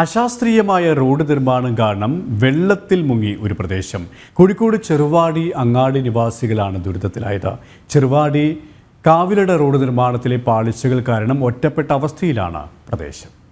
അശാസ്ത്രീയമായ റോഡ് നിർമ്മാണം കാരണം വെള്ളത്തിൽ മുങ്ങി ഒരു പ്രദേശം. കോഴിക്കോട് ചെറുവാടി അങ്ങാടി നിവാസികളാണ് ദുരിതത്തിലായത്. ചെറുവാടി കാവിലട റോഡ് നിർമ്മാണത്തിലെ പാളിച്ചകൾ കാരണം ഒറ്റപ്പെട്ട അവസ്ഥയിലാണ് പ്രദേശം.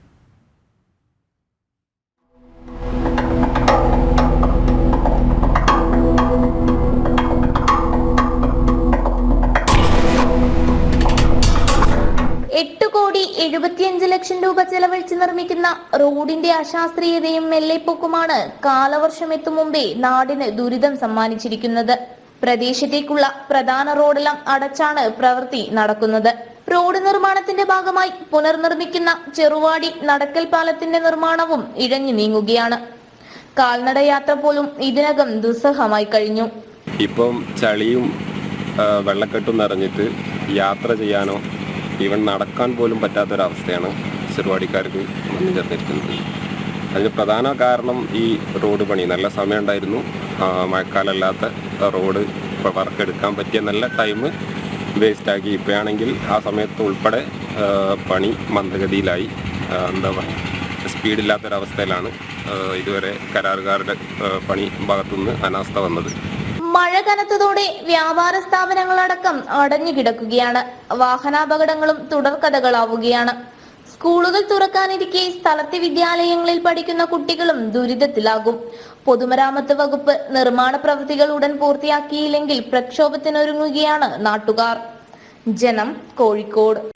എട്ട് കോടി എഴുപത്തിയഞ്ച് ലക്ഷം രൂപ ചെലവഴിച്ച് നിർമ്മിക്കുന്ന റോഡിന്റെ അശാസ്ത്രീയതയും മെല്ലെപ്പൊക്കുമാണ് കാലവർഷം എത്തും മുമ്പേ നാടിന് ദുരിതം സമ്മാനിച്ചിരിക്കുന്നത്. പ്രദേശത്തേക്കുള്ള പ്രധാന റോഡെല്ലാം അടച്ചാണ് പ്രവൃത്തി നടക്കുന്നത്. റോഡ് നിർമ്മാണത്തിന്റെ ഭാഗമായി പുനർനിർമ്മിക്കുന്ന ചെറുവാടി നടക്കൽ പാലത്തിന്റെ നിർമ്മാണവും ഇഴഞ്ഞു നീങ്ങുകയാണ്. കാൽനട യാത്ര പോലും ഇതിനകം ദുസ്സഹമായി കഴിഞ്ഞു. ഇപ്പം ചളിയും വെള്ളക്കെട്ടും നിറഞ്ഞിട്ട് യാത്ര ചെയ്യാനോ ഈവൻ നടക്കാൻ പോലും പറ്റാത്തൊരവസ്ഥയാണ് ചെറുവാടിക്കാർക്ക് വന്നു ചേർന്നിരിക്കുന്നത്. അതിന് പ്രധാന കാരണം ഈ റോഡ് പണി. നല്ല സമയം ഉണ്ടായിരുന്നു ആ, മഴക്കാലമല്ലാത്ത റോഡ് വർക്ക് എടുക്കാൻ പറ്റിയ നല്ല ടൈം വേസ്റ്റാക്കി ഇപ്പോഴാണെങ്കിൽ ആ സമയത്ത് ഉൾപ്പെടെ പണി മന്ദഗതിയിലായി. എന്താ പറയുക സ്പീഡില്ലാത്തൊരവസ്ഥയിലാണ് ഇതുവരെ കരാറുകാരുടെ പണി ഭാഗത്തുനിന്ന് അനാസ്ഥ വന്നത്. മഴ കനത്തതോടെ വ്യാപാര സ്ഥാപനങ്ങളടക്കം അടഞ്ഞു കിടക്കുകയാണ്. വാഹനാപകടങ്ങളും തുടർക്കഥകളാവുകയാണ്. സ്കൂളുകൾ തുറക്കാനിരിക്കെ സ്ഥലത്തെ വിദ്യാലയങ്ങളിൽ പഠിക്കുന്ന കുട്ടികളും ദുരിതത്തിലാകും. പൊതുമരാമത്ത് വകുപ്പ് നിർമ്മാണ പ്രവൃത്തികൾ ഉടൻ പൂർത്തിയാക്കിയില്ലെങ്കിൽ പ്രക്ഷോഭത്തിനൊരുങ്ങുകയാണ് നാട്ടുകാർ. ജനം കോഴിക്കോട്.